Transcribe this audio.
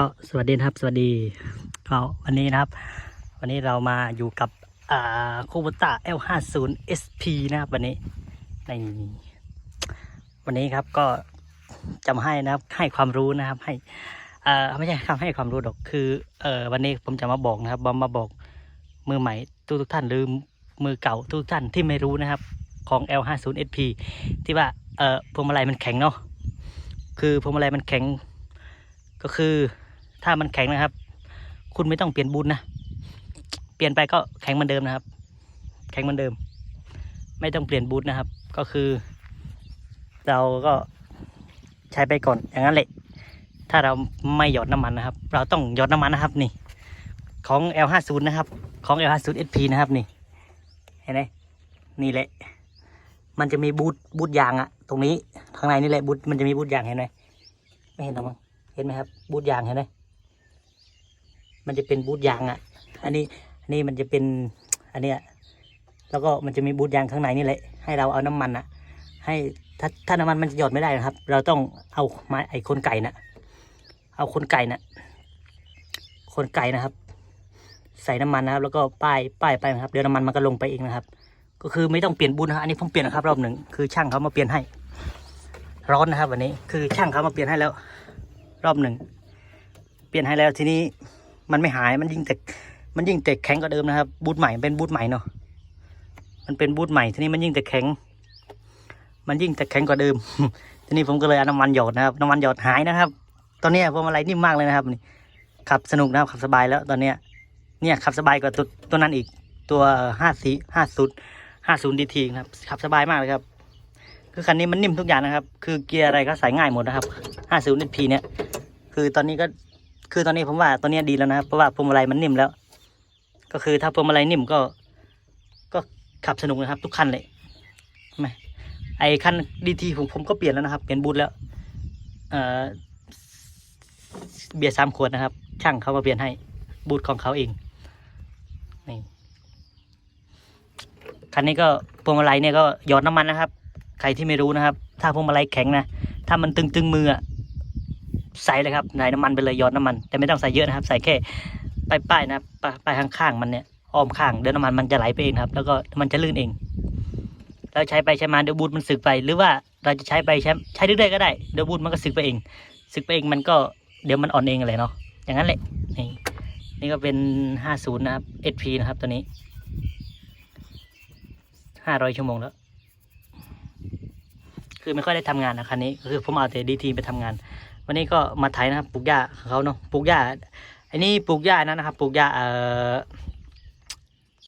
ก็สวัสดีครับสวัสดีก็วันนี้นะครับ วันนี้เรามาอยู่กับอ่าคูบต้า L50 SP นะครับวันนี้ในวันนี้ครับก็จะมาให้นะครับให้ความรู้นะครับให้เอ่อไม่ใช่คำให้ความรู้หรอกคือเอ่อวันนี้ผมจะมาบอกนะครับบอมมาบอกมือใหม่ทุกทุกท่านหรือมือเก่าทุกท่านที่ไม่รู้นะครับของ L50 SP ที่ว่าเอ่อพวงมาลัยมันแข็งเนาะคือพวงมาลัยมันแข็งก็คือ ถ้ามันแข็งนะครับ คุณไม่ต้องเปลี่ยนบูทนะ เปลี่ยนไปก็แข็งเหมือนเดิมนะครับ แข็งเหมือนเดิม ไม่ต้องเปลี่ยนบูทนะครับ ก็คือ เราก็ใช้ไปก่อนอย่างนั้นแหละ ถ้าเราไม่หยอดน้ำมันนะครับ เราต้องหยอดน้ำมันนะครับนี่ ของ L50 นะครับ ของ L50 SP นะครับนี่ เห็นไหมนี่แหละ มันจะมีบูทบูทยางอะตรงนี้ข้างในนี่แหละบูทมันจะมีบูทยางเห็นไหมไม่เห็นหรอมั้งเห็นไหมครับ บูทยางเห็นไหม มันจะเป็นบูทยางอะ อันนี้อันนี้มันจะเป็นอันเนี้ยแล้วก็มันจะมีบูทยางข้างในนี่แหละ ให้เราเอาน้ำมันอะ ให้ถ้าถ้าน้ำมันมันจะหยดไม่ได้นะครับ เราต้องเอาไม้ไอ้คนไก่น่ะเอาคนไก่น่ะคนไก่นะครับ ใส่น้ำมันนะครับ แล้วก็ป้ายป้ายไปนะครับเดี๋ยวน้ำมันมันก็ลงไปเองนะครับ ก็คือไม่ต้องเปลี่ยนบูทนะอันนี้ผมเปลี่ยนนะครับรอบหนึ่งคือช่างเขามาเปลี่ยนให้ ร้อนนะครับ วันนี้คือช่างเขามาเปลี่ยนให้แล้ว รอบหนึ่งเปลี่ยนให้แล้วทีนี้ มันไม่หายมันยิ่งแต่มันยิ่งแต่แข็งกว่าเดิมนะครับ บูทใหม่เป็นบูทใหม่เนาะมันเป็นบูทใหม่ทีนี้มันยิ่งแต่แข็ง มันยิ่งแต่แข็งกว่าเดิม ทีนี้ผมก็เลยเอาน้ำมันหยอดนะครับน้ำมันหยอดหายนะครับ ตอนนี้พวงมาลัยนิ่มมากเลยนะครับนี่ขับสนุกนะครับขับสบายแล้วตอนเนี้ยเนี่ยขับสบายกว่าตัวตัวนั้นอีกตัวห้าสี่ห้าศูนย์ห้าศูนย์ดีทีครับขับสบายมากเลยครับ คือคันนี้มันนิ่มทุกอย่างนะครับ คือเกียร์อะไรก็ใส่ง่ายหมดนะครับห้าศูนย์ดีทีเนี่ยคือตอนนี้ก็ คือตอนนี้ผมว่าตอนนี้ดีแล้วนะครับเพราะว่าพวงมาลัยมันนิ่มแล้ว ก็คือถ้าพวงมาลัยนิ่มก็ ก็ขับสนุกนะครับ ทุกคันเลยไม่ไอคันดีทีผมผมก็เปลี่ยนแล้วนะครับ เปลี่ยนบูทแล้ว เอ่อเบียร์สามขวดนะครับ ช่างเขามาเปลี่ยนให้บูทของเขาเองนี่คันนี้ก็พวงมาลัยเนี่ยก็หยอดน้ำมันนะครับ ใครที่ไม่รู้นะครับ ถ้าพวงมาลัยแข็งนะ ถ้ามันตึงๆมืออะ ใส่เลยครับใส่น้ำมันไปเลยหยอดน้ำมัน แต่ไม่ต้องใส่เยอะนะครับ ใส่แค่ป้ายๆนะป้ายข้างๆมันเนี่ยอ้อมข้างเดี๋ยวน้ำมันมันจะไหลไปเองครับ แล้วก็มันจะลื่นเองแล้วใช้ไปใช้มาเดี๋ยวบูทมันสึกไป หรือว่าเราจะใช้ไปใช้ใช้เรื่อยๆก็ได้เดี๋ยวบูทมันก็สึกไปเอง สึกไปเองมันก็เดี๋ยวมันอ่อนเองอะไรเนาะอย่างนั้นแหละนี่นี่ก็เป็นห้าศูนะครับ SP นะครับตัวนี้ห้าร้อยชั่วโมงแล้ว คือไม่ค่อยได้ทำงานนะคันนี้ คือผมเอาแต่ดีทีไปทำงาน วันนี้ก็มาไถนะครับปลูกหญ้าของเขาเนาะปลูกหญ้าอันนี้ปลูกหญ้านั้นนะครับปลูกหญ้าเอ่อ